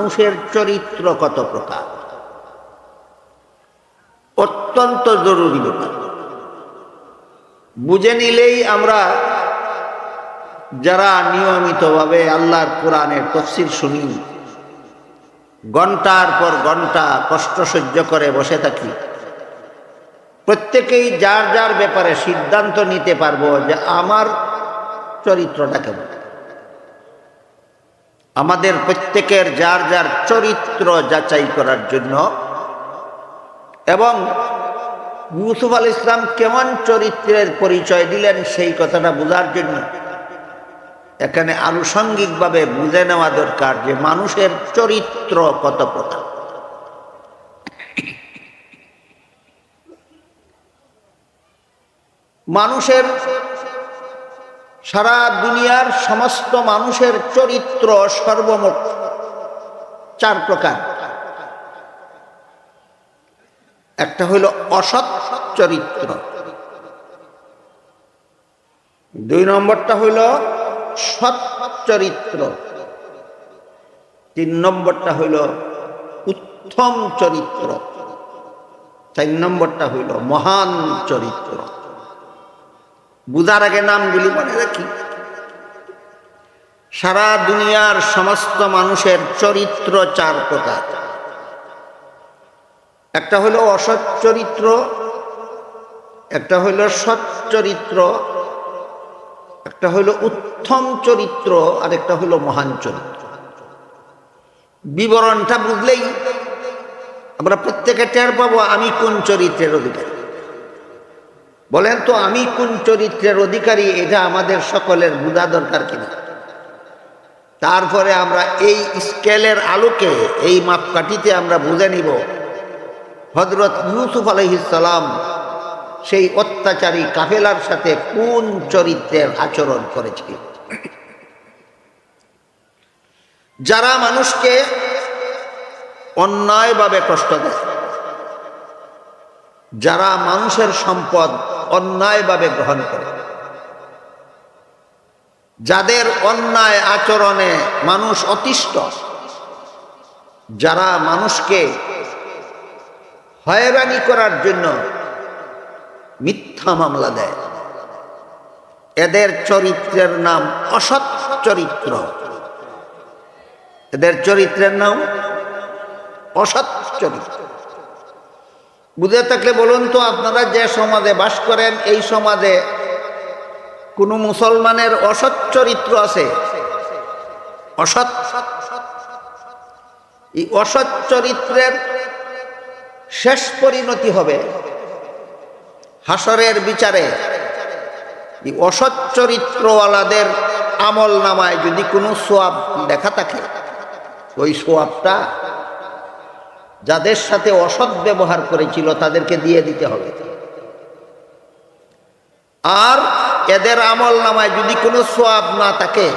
মানুষের চরিত্র কত প্রকার? অত্যন্ত জরুরি ব্যাপার। বুঝে নিলেই আমরা যারা নিয়মিতভাবে আল্লাহর কোরআনের তফসির শুনি, ঘণ্টার পর ঘণ্টা কষ্ট সহ্য করে বসে থাকি, প্রত্যেকেই যার যার ব্যাপারে সিদ্ধান্ত নিতে পারব যে আমার চরিত্রটা কেমন। আমাদের প্রত্যেকের যার যার চরিত্র যাচাই করার জন্য এবং ইউসুফ আল ইসলাম কেমন চরিত্রের পরিচয় দিলেন সেই কথাটা বোঝার জন্য এখানে আনুষঙ্গিকভাবে বুঝে নেওয়া দরকার যে মানুষের চরিত্র কত প্রকার। মানুষের সারা দুনিয়ার সমস্ত মানুষের চরিত্র সর্বমোট চার প্রকার। একটা হইল অসৎ চরিত্র। দুই নম্বরটা হইল সৎ চরিত্র। তিন নম্বরটা হইল উত্তম চরিত্র। চার নম্বরটা হইল মহান চরিত্র। বুঝার আগে নামগুলি মনে রাখি সারা দুনিয়ার সমস্ত মানুষের চরিত্র চার প্রকার। একটা হলো অসৎ চরিত্র, একটা হইল সৎ চরিত্র, একটা হইল উত্তম চরিত্র, আর একটা হইল মহান চরিত্র। বিবরণটা বুঝলেই আমরা প্রত্যেকে টের পাবো আমি কোন চরিত্রের অধিকারী। বলেন তো, আমি কোন চরিত্রের অধিকারী? এটা আমাদের সকলের বোঝা দরকার কিনা? তারপরে আমরা এই স্কেলের আলোকে, এই মাপকাঠিতে আমরা বুঝে নিব হজরত ইউসুফ আলহিসাম সেই অত্যাচারী কাফেলার সাথে কোন চরিত্রের আচরণ করেছিল? যারা মানুষকে অন্যায়ভাবে কষ্ট দেয়, যারা মানুষের সম্পদ অন্যায়ভাবে গ্রহণ করে। যাদের অন্যায় আচরণে মানুষ অতিষ্ঠ, যারা মানুষকে হয়রানি করার জন্য মিথ্যা মামলা দেয়, এদের চরিত্রের নাম অসৎ চরিত্র। এদের চরিত্রের নাম অসৎ চরিত্র। বুঝে থাকলে বলুন তো, আপনারা যে সমাজে বাস করেন, এই সমাজে কোনো মুসলমানের অসৎ চরিত্র আছে? অসৎ? এই অসৎ চরিত্রের শেষ পরিণতি হবে হাসরের বিচারে। এই অসৎ চরিত্রওয়ালাদের আমল নামায় যদি কোনো সোয়াব দেখা থাকে, ওই সোয়াবটা যাদের সাথে অসৎ ব্যবহার করেছিল, তাদেরকে দিয়ে দিতে হবে। আর এদের আমল নামায় যদি কোনো সোয়াব না থাকে,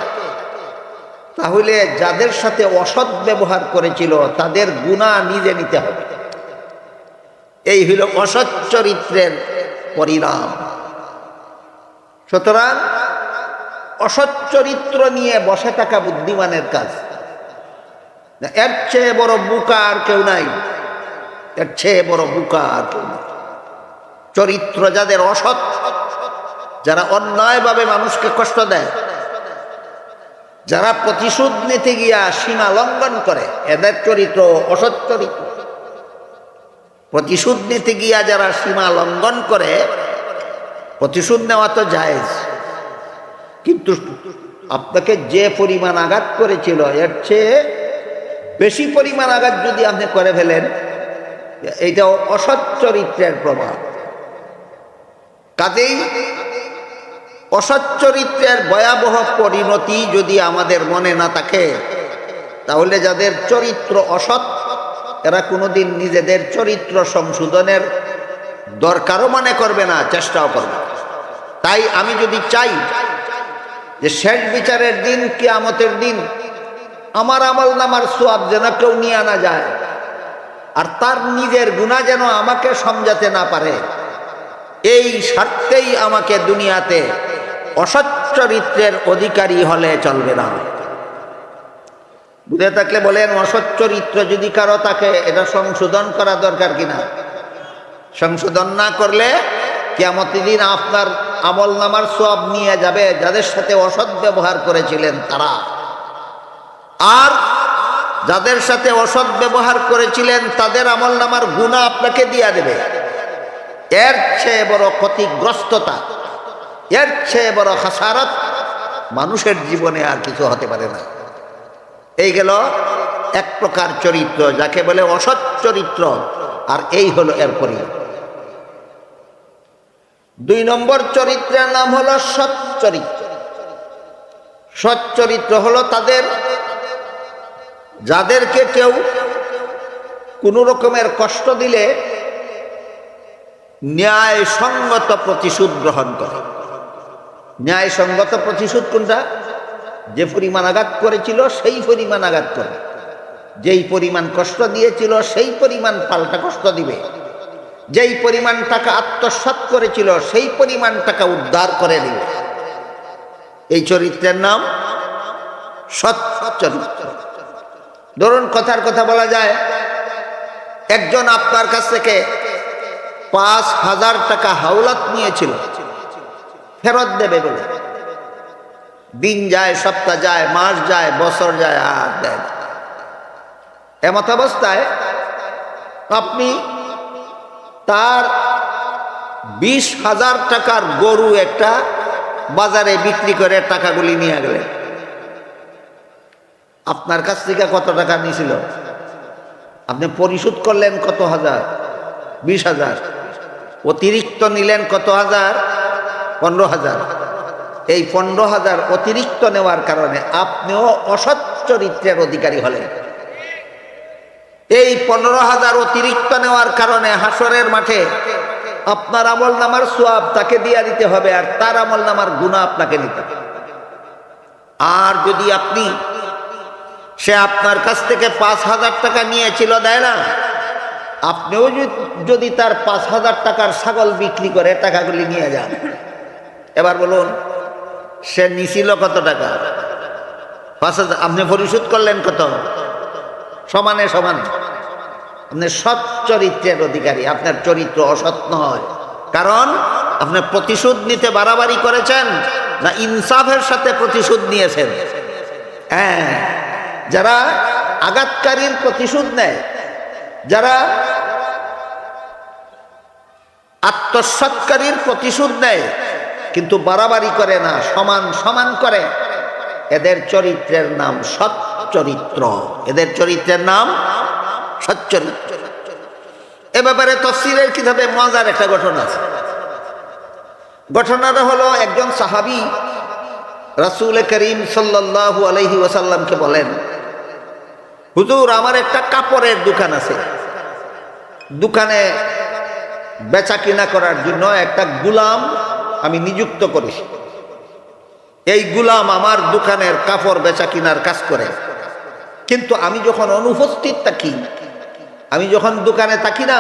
তাহলে যাদের সাথে অসৎ ব্যবহার করেছিল, তাদের গুণা নিজে নিতে হবে। এই হইল অসৎ চরিত্রের পরিণাম। সুতরাং অসৎ চরিত্র নিয়ে বসে থাকা বুদ্ধিমানের কাজ। এর চেয়ে বড় বুকা আর কেউ নাই। এর চেয়ে বড় বুকা আর কেউ নাই। চরিত্র যাদের অসৎ, যারা অন্যায়ভাবে মানুষকে কষ্ট দেয়, যারা প্রতিশোধ নিতে গিয়া সীমা লঙ্ঘন করে, এদের চরিত্র অসৎ চরিত্র। প্রতিশোধ নিতে গিয়া যারা সীমা লঙ্ঘন করে, প্রতিশোধ নেওয়া তো জায়েজ। কিন্তু আপনাকে যে পরিমাণ আঘাত করেছিল, এর চেয়ে বেশি পরিমাণ আঘাত যদি আপনি করে ফেলেন এইটা অসৎ চরিত্রের প্রভাব। কাজেই অসৎ চরিত্রের ভয়াবহ পরিণতি যদি আমাদের মনে না থাকে, তাহলে যাদের চরিত্র অসৎ, এরা কোনোদিন নিজেদের চরিত্র সংশোধনের দরকারও মনে করবে না, চেষ্টাও করবে তাই আমি যদি চাই যে শেষ বিচারের দিন, কিয়ামতের দিন আমার আমল নামার সোয়াব যেন কেউ নিয়ে আনা যায়। আর তার নিজের গুণা যেন আমাকে সমঝাতে না পারে। এই স্বার্থেই আমাকে দুনিয়াতে অসচ্চরিত্রের অধিকারী হলে চলবে না। বুঝে থাকলে বলেন অসচ্চরিত্র যদি কারও থাকে, এটা সংশোধন করা দরকার কিনা? সংশোধন না করলে কেমতি দিন আপনার আমল নামার সব নিয়ে যাবে, যাদের সাথে অসৎ ব্যবহার করেছিলেন তারা। আর যাদের সাথে অসৎ ব্যবহার করেছিলেন, তাদের আমল নামার গুণা আপনাকে দিয়া দেবে। এর চেয়ে বড় ক্ষতিগ্রস্ততা, এর চেয়ে বড় হাসারত মানুষের জীবনে আর কিছু হতে পারে না। এই গেল এক প্রকার চরিত্র, যাকে বলে অসৎ চরিত্র, আর এই হলো এর পরিণাম। দুই নম্বর চরিত্রের নাম হলো সৎ চরিত্র। সৎ চরিত্র হলো তাদের যাদেরকে কেউ কোনো রকমের কষ্ট দিলে ন্যায়সঙ্গত প্রতিশোধ গ্রহণ করে। ন্যায়সঙ্গত প্রতিশোধ কোনটা? যে পরিমাণ আঘাত করেছিল, সেই পরিমাণ আঘাত করে। যেই পরিমাণ কষ্ট দিয়েছিল, সেই পরিমাণ পাল্টা কষ্ট দিবে। যেই পরিমাণ টাকা আত্মসাৎ করেছিল, সেই পরিমাণ টাকা উদ্ধার করে দিবে। এই চরিত্রের নাম সৎ চরিত্র। ধরুন কথার কথা বলা যায়, একজন আপনার কাছ থেকে পাঁচ হাজার টাকা হাওলাত নিয়েছিল, ফেরত দেবে বলে দিন যায়, সপ্তাহ যায়, মাস যায়, বছর যায়, আর দেয়। এমত অবস্থায় আপনি তার বিশ হাজার টাকার গরু একটা বাজারে বিক্রি করে টাকাগুলি নিয়ে গেলেন আপনার কাছ থেকে কত টাকা নিয়েছিল? আপনি পরিশোধ করলেন কত হাজার? বিশ হাজার। অতিরিক্ত নিলেন কত হাজার? পনেরো হাজার। এই পনেরো হাজার অতিরিক্ত নেওয়ার কারণে আপনিও অসৎ চরিত্রের অধিকারী হলেন। এই পনেরো হাজার অতিরিক্ত নেওয়ার কারণে হাসরের মাঠে আপনার আমল নামার সোয়াব তাকে দিয়ে দিতে হবে আর তার আমল নামার গুণা আপনাকে নিতে হবে। আর যদি আপনি সে আপনার কাছ থেকে পাঁচ হাজার টাকা নিয়েছিল, দেয় না? আপনিও যদি- তার পাঁচ হাজার টাকার ছাগল বিক্রি করে টাকাগুলি নিয়ে যান। এবার বলুন, সে নিছিল কত টাকা? পাঁচ হাজার, আপনি পরিশোধ করলেন কত? সমানে, সমান। আপনি সৎ চরিত্রের অধিকারী, আপনার চরিত্র অসৎ নয়। কারণ আপনি প্রতিশোধ নিতে বাড়াবাড়ি করেছেন না ইনসাফের সাথে প্রতিশোধ নিয়েছেন? হ্যাঁ। যারা আঘাতকারীর প্রতিশোধ নেয়, যারা আত্মসৎকারীর প্রতিশোধ নেয়, কিন্তু বাড়াবাড়ি করে না, সমান সমান করে, এদের চরিত্রের নাম সৎ চরিত্র এদের চরিত্রের নাম সৎ চরিত্র এ ব্যাপারে তফসিলের কিতাবে মজার একটা ঘটনা আছে। ঘটনাটা হলো একজন সাহাবি রাসূল করিম সাল্লাল্লাহু আলাইহি ওয়াসাল্লামকে বলেন, হুজুর, আমার একটা কাপড়ের দোকান আছে। দোকানে বেচা কিনা করার জন্য একটা গুলাম আমি নিযুক্ত করি এই গুলাম আমার দোকানের কাপড় বেচা কিনার কাজ করে। কিন্তু আমি যখন অনুপস্থিত থাকি, আমি যখন দোকানে থাকি না,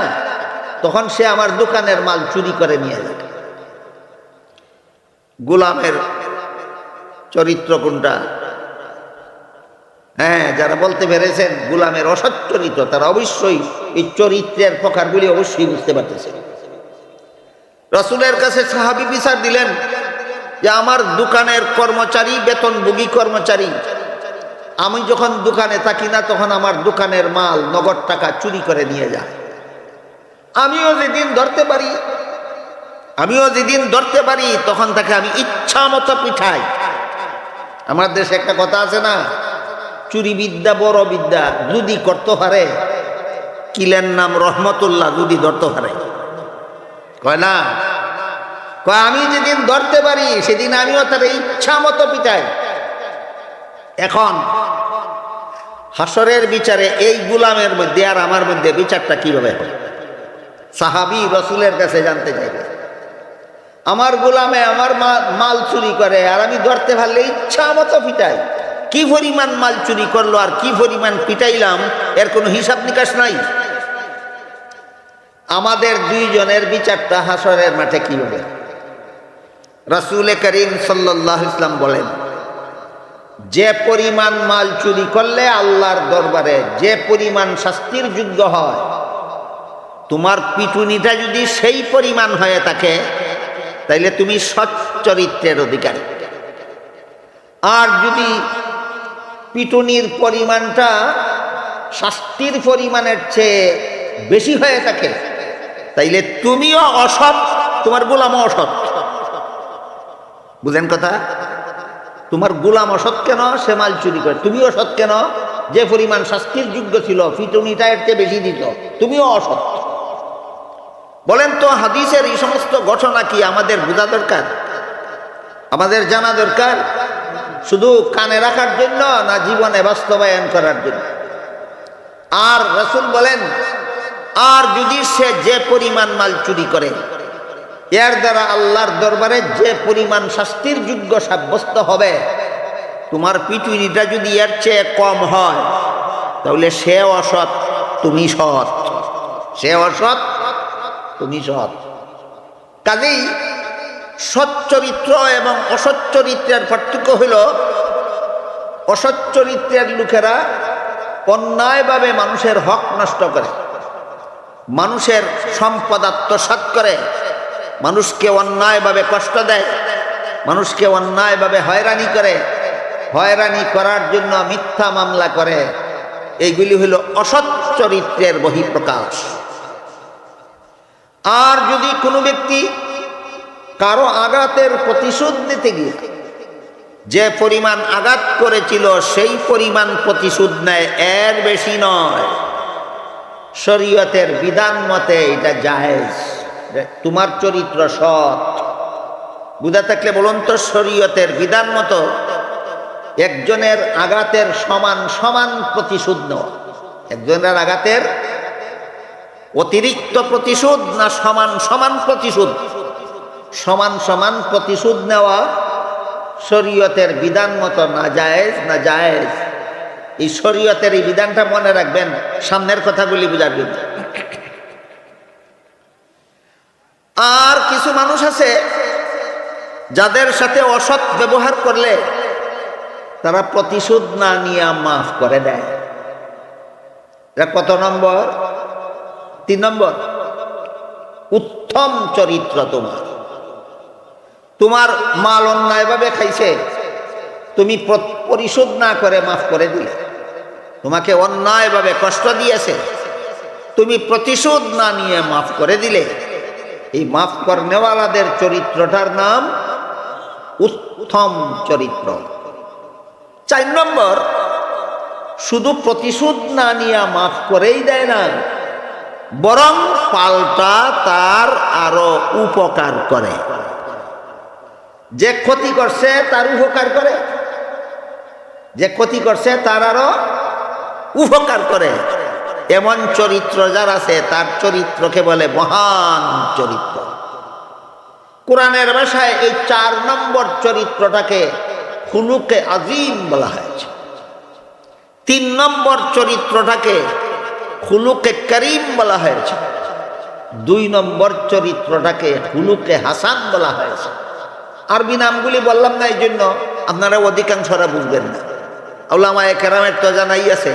তখন সে আমার দোকানের মাল চুরি করে নিয়ে যায়। গোলামের চরিত্র কোনটা? হ্যাঁ যারা বলতে পেরেছেন গুলামের অসৎ চরিত্র তারা অবশ্যই এই চরিত্রের প্রকারগুলি অবশ্যই বুঝতে পারতেছে রসুলের কাছে সাহাবি বিচার দিলেন যে, আমার দোকানের কর্মচারী, বেতনভোগী কর্মচারী, আমি যখন দোকানে থাকি না, তখন আমার দোকানের মাল নগদ টাকা চুরি করে নিয়ে যায়। আমিও যেদিন ধরতে পারি, আমিও যেদিন ধরতে পারি, তখন তাকে আমি ইচ্ছা মতো পিঠাই। আমার দেশে একটা কথা আছে না? চুরি বিদ্যা বড় বিদ্যা, যদি করতে পারে, কিলের নাম রহমতুল্লাহ যদি ধরতে পারে। কয় না? কয়, আমি যেদিন ধরতে পারি, সেদিন আমিও তার ইচ্ছা মতো পিঠাই এখন, হাসরের বিচারে এই গুলামের মধ্যে আর আমার মধ্যে বিচারটা কীভাবে হয় সাহাবি রসুলের কাছে জানতে চাইবে। আমার গোলামে আমার মাল চুরি করে, আর আমি ধরতে পারলে ইচ্ছা মতো পিটাই। কি পরিমাণ মাল চুরি করল আর কি পরিমাণ পিটাইলাম, এর কোনো হিসাব নিকাশ নাই। আমাদের দুইজনের বিচারটা হাসরের মাঠে কি হবে? রাসুল করিম সাল্লাহ ইসলাম বলেন, যে পরিমাণ মাল চুরি করলে আল্লাহর দরবারে যে পরিমাণ শাস্তির যোগ্য হয়, তোমার পিটুনিটা যদি সেই পরিমাণ হয়ে থাকে তাইলে তুমি সচ্চরিত্রের অধিকারী। আর যদি পিটুনির পরিমাণটা শাস্তির পরিমাণের চেয়ে বেশি হয়ে থাকে, তাইলে তুমিও অসৎ, তোমার গোলামও অসৎ। বুঝেন কথা? তোমার গোলাম অসৎ কেন? সে মাল চুরি করে। তুমিও অসৎ কেন? যে পরিমাণ শাস্তির যোগ্য ছিল, পিটুনিটা এর চেয়ে বেশি দিত। তুমিও অসৎ। বলেন তো, হাদিসের এই সমস্ত ঘটনা কি আমাদের বোঝা দরকার? আমাদের জানা দরকার? শুধু কানে রাখার জন্য না জীবনে বাস্তবায়ন করার জন্য? আর রসুল বলেন, আর যদি সে যে পরিমাণ মাল চুরি করে, এর দ্বারা আল্লাহর দরবারে যে পরিমাণ শাস্তির যোগ্য সাব্যস্ত হবে, তোমার পিটুনিটা যদি এর চেয়ে কম হয়, তাহলে সে অসৎ, তুমি সৎ। সে অসৎ তুমি সৎ কাজেই সচ্চরিত্র এবং অসচ্চরিত্রের পার্থক্য হইল, অসচ্চরিত্রের লোকেরা অন্যায়ভাবে মানুষের হক নষ্ট করে, মানুষের সম্পদ আত্মসাত করে, মানুষকে অন্যায়ভাবে কষ্ট দেয়, মানুষকে অন্যায়ভাবে হয়রানি করে, হয়রানি করার জন্য মিথ্যা মামলা করে। এইগুলি হইল অসৎ চরিত্রের বহিঃপ্রকাশ। আর যদি কোনো ব্যক্তি কারও আঘাতের প্রতিশোধ নিতে গিয়ে যে পরিমাণ আঘাত করেছিল, সেই পরিমাণ প্রতিশোধ নেয়, এর বেশি নয়। শরীয়তের বিধান মতে এটা জায়েজ। তোমার চরিত্র সৎ। বুঝা থাকলে বলুন তো, শরীয়তের বিধান মতো একজনের আঘাতের সমান সমান প্রতিশোধ নেওয়া। একজনের আঘাতের অতিরিক্ত প্রতিশোধ না সমান সমান প্রতিশোধ? সমান সমান প্রতিশোধ নেওয়া শরীয়তের বিধান মতো না জায়েজ না জায়েজ? এই শরীয়তের এই বিধানটা মনে রাখবেন, সামনের কথাগুলি বুঝার জন্য আর কিছু মানুষ আছে যাদের সাথে অসৎ ব্যবহার করলে তারা প্রতিশোধ না নিয়ে মাফ করে দেয়। এটা কত নম্বর? তিন নম্বর, উত্তম চরিত্র তোমার। তোমার মাল অন্যায়ভাবে খাইছে, তুমি পরিশোধ না করে মাফ করে দিলে। তোমাকে অন্যায়ভাবে কষ্ট দিয়েছে, তুমি প্রতিশোধ না নিয়ে মাফ করে দিলে। এই মাফ করনেওয়ালাদের চরিত্রটার নাম উত্তম চরিত্র। চার নম্বর, শুধু প্রতিশোধ না নিয়ে মাফ করেই দেয় না বরং পাল্টা তার আরও উপকার করে। যে ক্ষতি করছে তার উপকার করে। যে ক্ষতি করছে তার আরও উপকার করে। এমন চরিত্র যার আছে, তার চরিত্রকে বলে মহান চরিত্র। কোরআনের ভাষায় এই চার নম্বর চরিত্রটাকে হুলুকে আজিম বলা হয়েছে। তিন নম্বর চরিত্রটাকে হুলুকে করিম বলা হয়েছে। দুই নম্বর চরিত্রটাকে হুলুকে হাসান বলা হয়েছে। আরবি নামগুলি বললাম না এই জন্য আপনারা অধিকাংশরা বুঝবেন না। আল্লামা কেরামের তো জানাই আছে।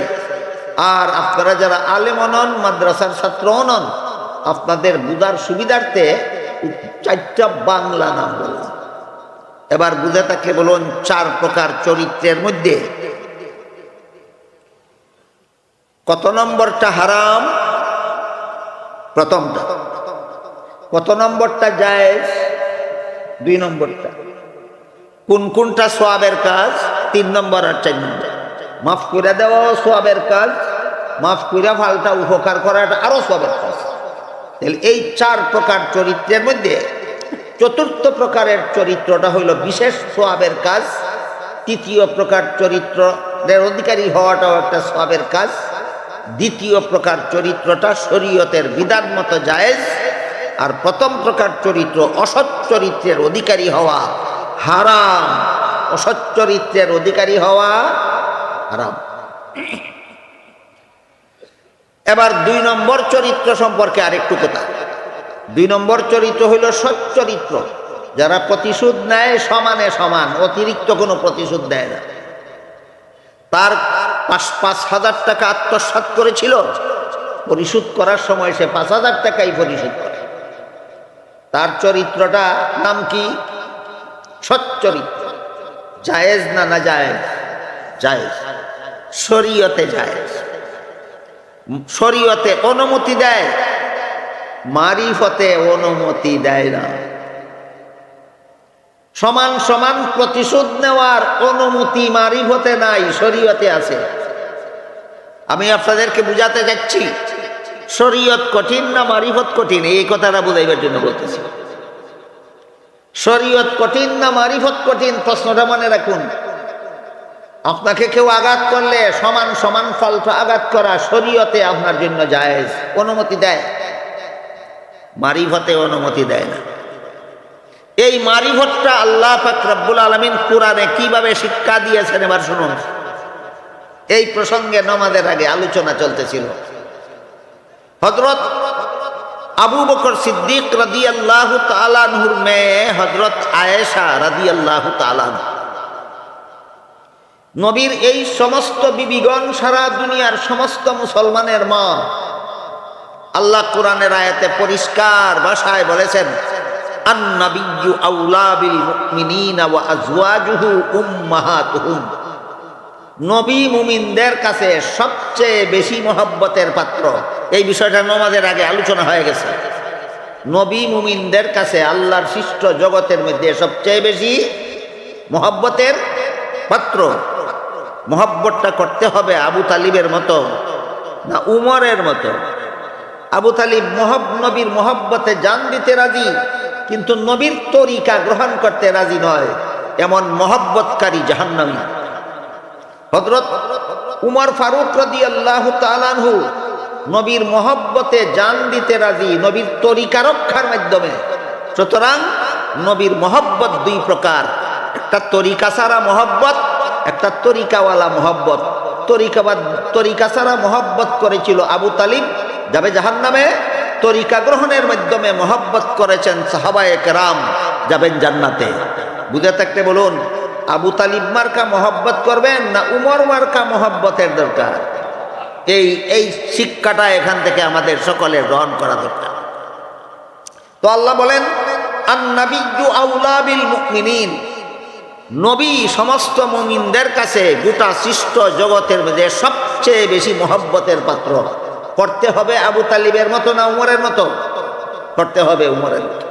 আর আপনারা যারা আলেম নন মাদ্রাসার ছাত্র নন আপনাদের বুঝার সুবিধার্থে চারটা বাংলা নাম বললাম। এবার বুঝে তাকে বলুন চার প্রকার চরিত্রের মধ্যে কত নম্বরটা হারাম? প্রথমটা। কত নম্বরটা জায়েজ? দুই নম্বরটা। কোন কোনটা সোয়াবের কাজ? তিন নম্বর আর চার নম্বর। মাফ করে দেওয়াও সোয়াবের কাজ, মাফ করে ফালটা উপকার করাটা আরও সোয়াবের কাজ। তাহলে এই চার প্রকার চরিত্রের মধ্যে চতুর্থ প্রকারের চরিত্রটা হইল বিশেষ সোয়াবের কাজ, তৃতীয় প্রকার চরিত্রের অধিকারী হওয়াটাও একটা সোয়াবের কাজ। দ্বিতীয় প্রকার চরিত্রটা শরীয়তের বিধান মতো জায়েজ, আর প্রথম প্রকার চরিত্র অসৎ চরিত্রের অধিকারী হওয়া হারাম। অসৎ চরিত্রের অধিকারী হওয়া হারাম। এবার দুই নম্বর চরিত্র সম্পর্কে আরেকটু কথা। দুই নম্বর চরিত্র হইল সচ্চরিত্র যারা প্রতিশোধ নেয়, সমানে সমান, অতিরিক্ত কোনো প্রতিশোধ দেয় না। তার পাঁচ পাঁচ হাজার টাকা আত্মসাৎ করেছিল। পরিশোধ করার সময় সে পাঁচ হাজার টাকাই পরিশোধ করে। তার চরিত্রটা নাম কি? সচ্চরিত্র জায়েজ না না জায়েজ? জায়েজ। শরীয়তে জায়েজ। শরীয়তে অনুমতি দেয়। মারিফতে অনুমতি দেয় না। সমান সমান প্রতিশোধ নেওয়ার অনুমতি মারিফতে নাই, শরীয়তে আছে। আমি আপনাদেরকে বুঝাতে যাচ্ছি শরীয়ত কঠিন না মারিফত কঠিন? এই কথাটা বুঝাইবার জন্য বলতেছি। শরীয়ত কঠিন না মারিফত কঠিন? প্রশ্নটা মনে রাখুন। আপনাকে কেউ আঘাত করলে সমান সমান ফলটা আঘাত করা শরীয়তে আপনার জন্য জায়েজ। অনুমতি দেয়। মারিফতে অনুমতি দেয় না। এই মারিফতটা আল্লাহ পাক রব্বুল আলমিন কোরআনে কীভাবে শিক্ষা দিয়েছেন এবার শুনুন। এই প্রসঙ্গে নমাদের আগে আলোচনা চলতেছিল। হজরত আবু বকর সিদ্দিক রাদি আল্লাহ তালানহুর মেয়ে হজরত আয়েশা রাদি আল্লাহ তালান নবীর এই সমস্ত বিবিগণ সারা দুনিয়ার সমস্ত মুসলমানের মা আল্লাহ কোরআনের আয়াতে পরিষ্কার ভাষায় বলেছেন আন্নাবিয়্যু আউলা বিল মুমিনিনা ওয়া আজওয়াজুহু উম্মাহাতুহুম। নবী মুমিনদের কাছে সবচেয়ে বেশি মহব্বতের পাত্র। এই বিষয়টা নমাজের আগে আলোচনা হয়ে গেছে। নবী মুমিনদের কাছে আল্লাহর সৃষ্ট জগতের মধ্যে সবচেয়ে বেশি মহব্বতের পাত্র। মহব্বতটা করতে হবে আবু তালিবের মতো না উমরের মতো। আবু তালিব মহব, নবীর মহব্বতে জান দিতে রাজি। কিন্তু নবীর তরিকা গ্রহণ করতে রাজি নয়। এমন মহব্বতকারী জাহান্নামী। হজরত উমর ফারুক রদি আল্লাহ তালানহু নবীর মহব্বতে জান দিতে রাজি নবীর তরিকা রক্ষার মাধ্যমে। সুতরাং নবীর মহব্বত দুই প্রকার। একটা তরিকা সারা মহব্বত, একটা তরিকাওয়ালা মহব্বত। তরিকাবাদ, তরিকা সারা মহব্বত করেছিল আবু তালিব, যাবে জাহান নামে তরিকা গ্রহণের মাধ্যমে মহব্বত করেছেন সাহাবায়ে কেরাম, যাবেন জান্নাতে। বুঝে থাকতে বলুন, আবু তালিব মার্কা মহব্বত করবেন না উমর মার্কা মহব্বতের দরকার? এই এই শিক্ষাটা এখান থেকে আমাদের সকলের গ্রহণ করা দরকার। তো আল্লাহ বলেন নবী সমস্ত মুমিনদের কাছে গোটা সৃষ্ট জগতের মধ্যে সবচেয়ে বেশি মহব্বতের পাত্র। করতে হবে আবু তালিবের মতো না উমরের মতো? করতে হবে উমরের মতো।